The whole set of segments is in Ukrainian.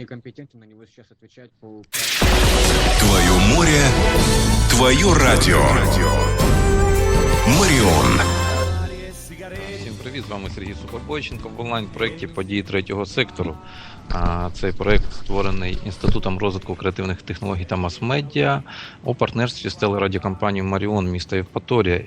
некомпетентен на него сейчас отвечать по... Твое море, твое радио. Маріон. Всім привіт! З вами Сергій Сухобойченко в онлайн-проєкті події третього сектору. Цей проєкт створений Інститутом розвитку креативних технологій та мас-медіа у партнерстві з телерадіокомпанією Маріон міста Євпаторія.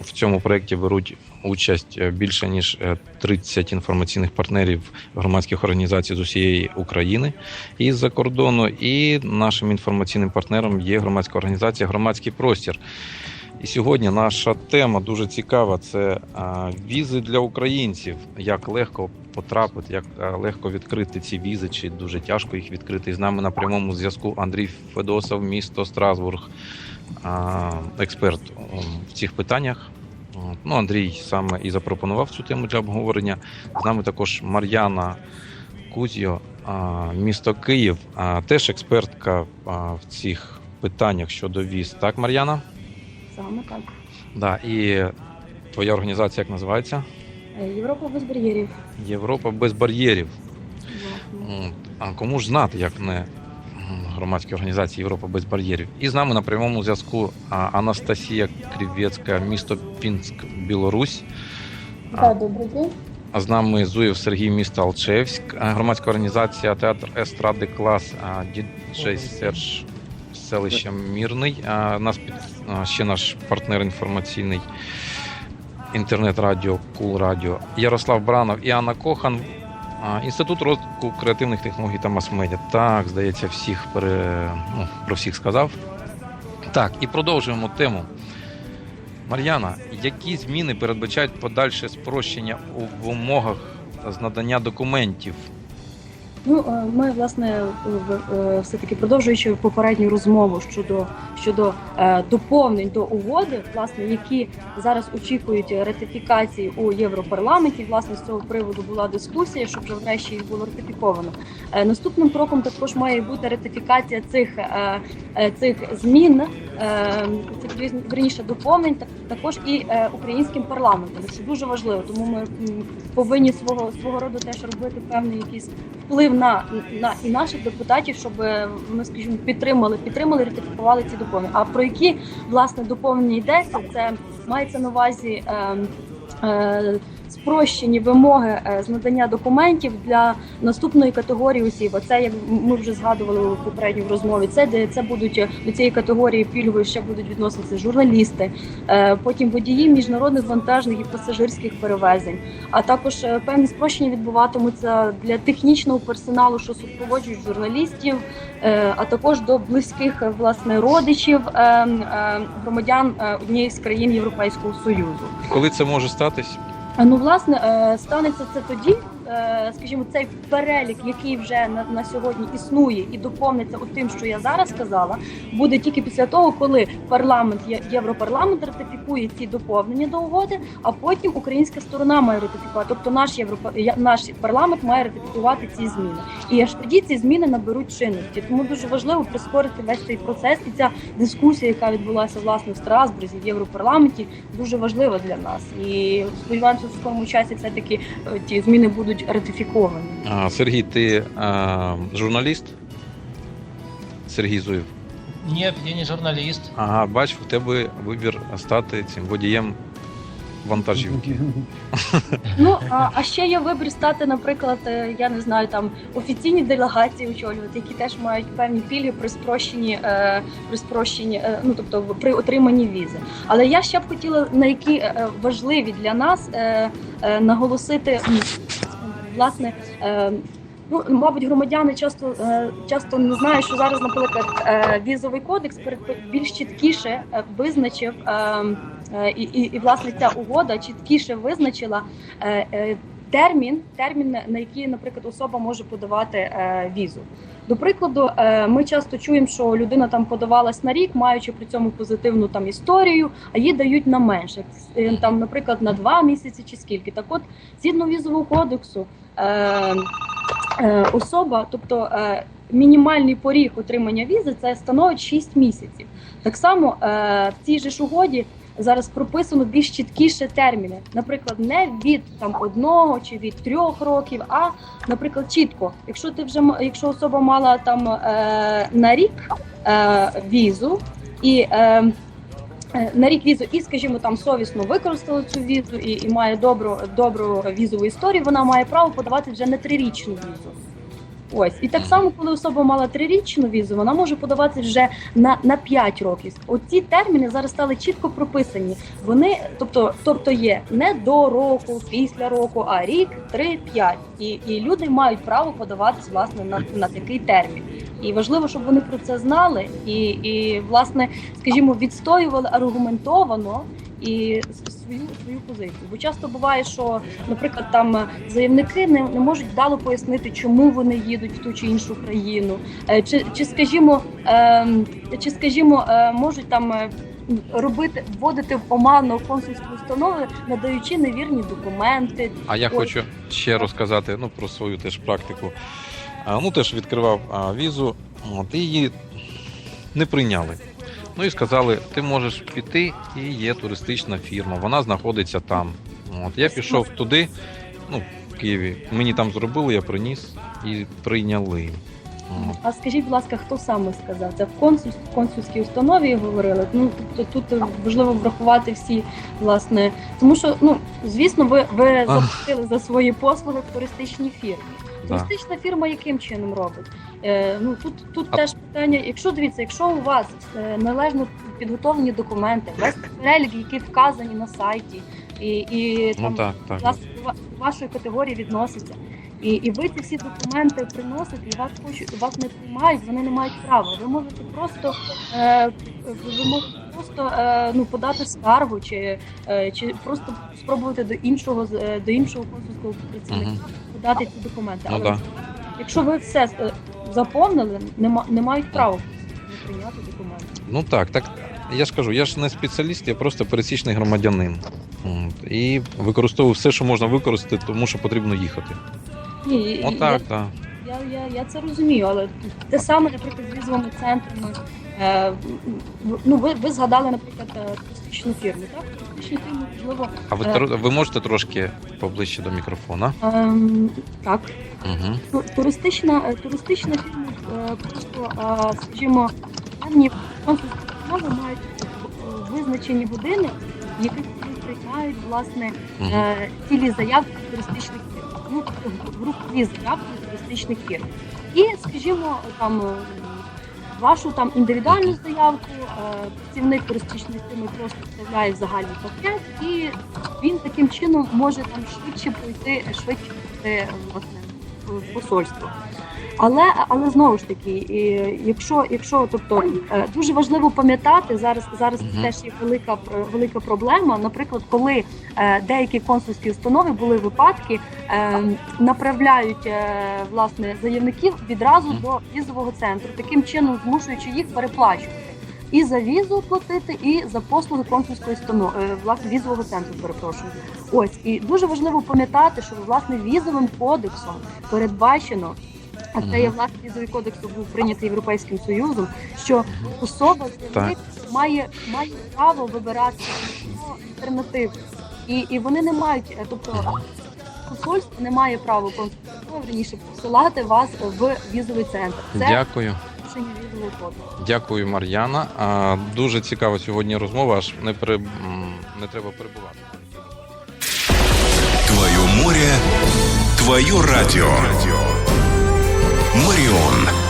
В цьому проєкті беруть участь е, більше ніж е, 30 інформаційних партнерів громадських організацій з усієї України і з-за кордону. І нашим інформаційним партнером є громадська організація Громадський простір. І сьогодні наша тема дуже цікава: це візи для українців. Як легко потрапити, як легко відкрити ці візи, чи дуже тяжко їх відкрити. І з нами на прямому зв'язку Андрій Федосов, місто Страсбург, експерт в цих питаннях. Ну, Андрій саме і запропонував цю тему для обговорення. З нами також Мар'яна Кузьо, місто Київ, теж експертка в цих питаннях щодо віз. Так, Мар'яна? Саме так. Да, і твоя організація як називається? Е, Європа без бар'єрів. Європа без бар'єрів. А кому ж знати, як не м, громадські організації Європа без бар'єрів? І з нами на прямому зв'язку Анастасія Крівецька, місто Пінськ, Білорусь. А, добрий день. А з нами Зуєв Сергій, місто Алчевськ, громадська організація Театр Естради Клас, діджей Серж селище Мірний. А, Нас під ще наш партнер інформаційний інтернет-радіо Кул Радіо Ярослав Бранов і Анна Кохан. Інститут розвитку креативних технологій та мас-медіа. Так, здається, всіх пере... ну, про всіх сказав. Так, і продовжуємо тему. Мар'яна, які зміни передбачають подальше спрощення у вимогах з надання документів? Ну, е, ми власне в- е, все-таки продовжуючи попередню розмову щодо щодо е, доповнень до угоди, власне, які зараз очікують ратифікації у Європарламенті. Власне, з цього приводу була дискусія, щоб вже врешті їх було ратифіковано. Е, Наступним кроком також має бути ратифікація цих е, е, цих змін, е, цих верніше доповнень, так також і е, українським парламентом. Це дуже важливо, тому ми повинні свого свого роду теж робити певний якийсь вплив на, на і наших депутатів, щоб е, ми, скажімо, підтримали, підтримали, ратифікували ці доповнення. А про які власне доповнення йдеться? Це мається на увазі. Е, е, Спрощені вимоги е, з надання документів для наступної категорії осіб. Це як ми вже згадували у попередній розмові. Це де це будуть е, до цієї категорії пільгової ще будуть відноситися журналісти, е, потім водії міжнародних вантажних і пасажирських перевезень а також певні спрощення відбуватимуться для технічного персоналу, що супроводжують журналістів, а також до близьких власне родичів е, е, громадян однієї з країн Європейського союзу. Коли це може статись? А, Ну, власне, е, станеться це тоді, скажімо, цей перелік, який вже на, на сьогодні існує і доповниться у тим, що я зараз сказала, буде тільки після того, коли парламент Європарламент ратифікує ці доповнення до угоди, а потім українська сторона має ратифікувати. Тобто наш європа наш парламент має ратифікувати ці зміни. І аж тоді ці зміни наберуть чинності. Тому дуже важливо прискорити весь цей процес. І ця дискусія, яка відбулася власне в Страсбурзі в Європарламенті, дуже важлива для нас. І сподіваємося, в скорому часі все таки ті зміни будуть ратифіковані. А, Сергій, ти а, журналіст? Сергій Зуєв. Нет, я не журналист. Ага, бач, в тебе вибір стати цим водієм вантажівки. Ну а, а ще є вибір стати, наприклад, е, я не знаю, там офіційні делегації очолювати, які теж мають певні пільги при спрощенні, е, при спрощенні, е, ну тобто при отриманні візи. Але я ще б хотіла на які важливі для нас е, е, наголосити власне. Е, Ну, мабуть, громадяни часто е, часто не знають, що зараз, наприклад, е, візовий кодекс більш чіткіше визначив е, е, і, і, і власне ця угода чіткіше визначила термін, термін, на який, наприклад, особа може подавати е, візу. До прикладу, е, ми часто чуємо, що людина там подавалась на рік, маючи при цьому позитивну там історію, а їй дають на менше, Е, там, наприклад, на два місяці чи скільки. Так, от, згідно візового кодексу, особа, тобто мінімальний поріг отримання візи, це становить 6 місяців. Так само в цій же ж угоді зараз прописано більш чіткіше терміни. Наприклад, не від там одного чи від трьох років, а наприклад, чітко, якщо ти вже якщо особа мала там е, на рік е, візу і е, е, на рік візу, і, скажімо, там совісно використала цю візу і, і має добру, добру візову історію, вона має право подавати вже на трирічну візу. Ось і так само, коли особа мала трирічну візу, вона може подавати вже на, на 5 років. Оці терміни зараз стали чітко прописані. Вони, тобто, тобто є не до року, після року, а рік, три, п'ять. І, і люди мають право подаватись власне на, на такий термін. І важливо, щоб вони про це знали і, і власне, скажімо, відстоювали аргументовано і свою свою позицію. Бо часто буває, що, наприклад, там е, заявники не, не можуть вдало пояснити, чому вони їдуть в ту чи іншу країну, Е, чи, чи скажімо, ем, чи скажімо, е, можуть там. Робити вводити в оману консульські установи, надаючи невірні документи. А я Ой. хочу ще розказати ну, про свою теж практику. А, ну, теж відкривав а, візу, от, і її не прийняли. Ну і сказали, ти можеш піти, і є туристична фірма, вона знаходиться там. От, я пішов туди, ну, в Києві. Мені там зробили, я приніс і прийняли. От. А скажіть, будь ласка, хто саме сказав? Це в консуль, консульській установі говорили. Ну тобто тут важливо врахувати всі, власне, тому що ну звісно, ви, ви заплатили за свої послуги в туристичній фірмі. Туристична фірма яким чином робить? Е, ну тут тут А- теж питання. Якщо дивіться, якщо у вас е, належно підготовлені документи, весь перелік, які вказані на сайті, і, і Ну так, так. власне до ва- до вашої категорії відноситься. І, і ви ці всі документи приносите, і вас хочуть, вас не приймають, вони не мають права. Ви можете просто е, ви можете просто е, ну подати скаргу, чи, е, чи просто спробувати до іншого е, до іншого консульського працівника Подати ці документи. Ну Але да. якщо ви все е, заповнили, нема- не мають права не прийняти документи. Ну так, так. Я ж кажу, я ж не спеціаліст, я просто пересічний громадянин. От, і використовую все, що можна використати, тому що потрібно їхати. Ні, і- і Отак, так. Я, я, я це розумію, але те саме, наприклад, з візовими центрами. Е, ну, ви, ви згадали, наприклад, е, туристичну фірму, так? Туристичну фірму, можливо, А ви, Е. ви можете трошки поближче до мікрофона? ем, так. Угу. Ту- Туристична, е, туристична фірма, е, просто, е, скажімо, певні консульські установи мають е, визначені години, в яких вони приймають, власне, Угу. е, цілі заявки туристичних фірм. Ну, групові заявки туристичних фірм. І, скажімо, там е, вашу там індивідуальну заявку е, працівник туристичної фірми просто вставляє загальний пакет, і він таким чином може там швидше пройти, швидше власне посольство. Але, але знову ж таки, і, якщо, якщо тобто е, дуже важливо пам'ятати зараз, зараз Мгм. теж є велика пр- велика проблема. Наприклад, коли е, деякі консульські установи були випадки, е, направляють е, власне заявників відразу Мгм. до візового центру, таким чином змушуючи їх переплачувати. І за візу платити, і за послуги консульської установи, е, власне візового центру. Перепрошую. Ось і дуже важливо пам'ятати, що власне візовим кодексом передбачено, а це є власне візовий кодекс був прийнятий Європейським Союзом, що особа заявник має має право вибирати альтернативу. І, і вони не мають, е, тобто посольство не має права верніше посилати вас в візовий центр. Це Дякую. Дякую, Мар'яна. А, дуже цікава сьогодні розмова, аж не, м, не треба перебувати. Твое море, твое радио. Маріон.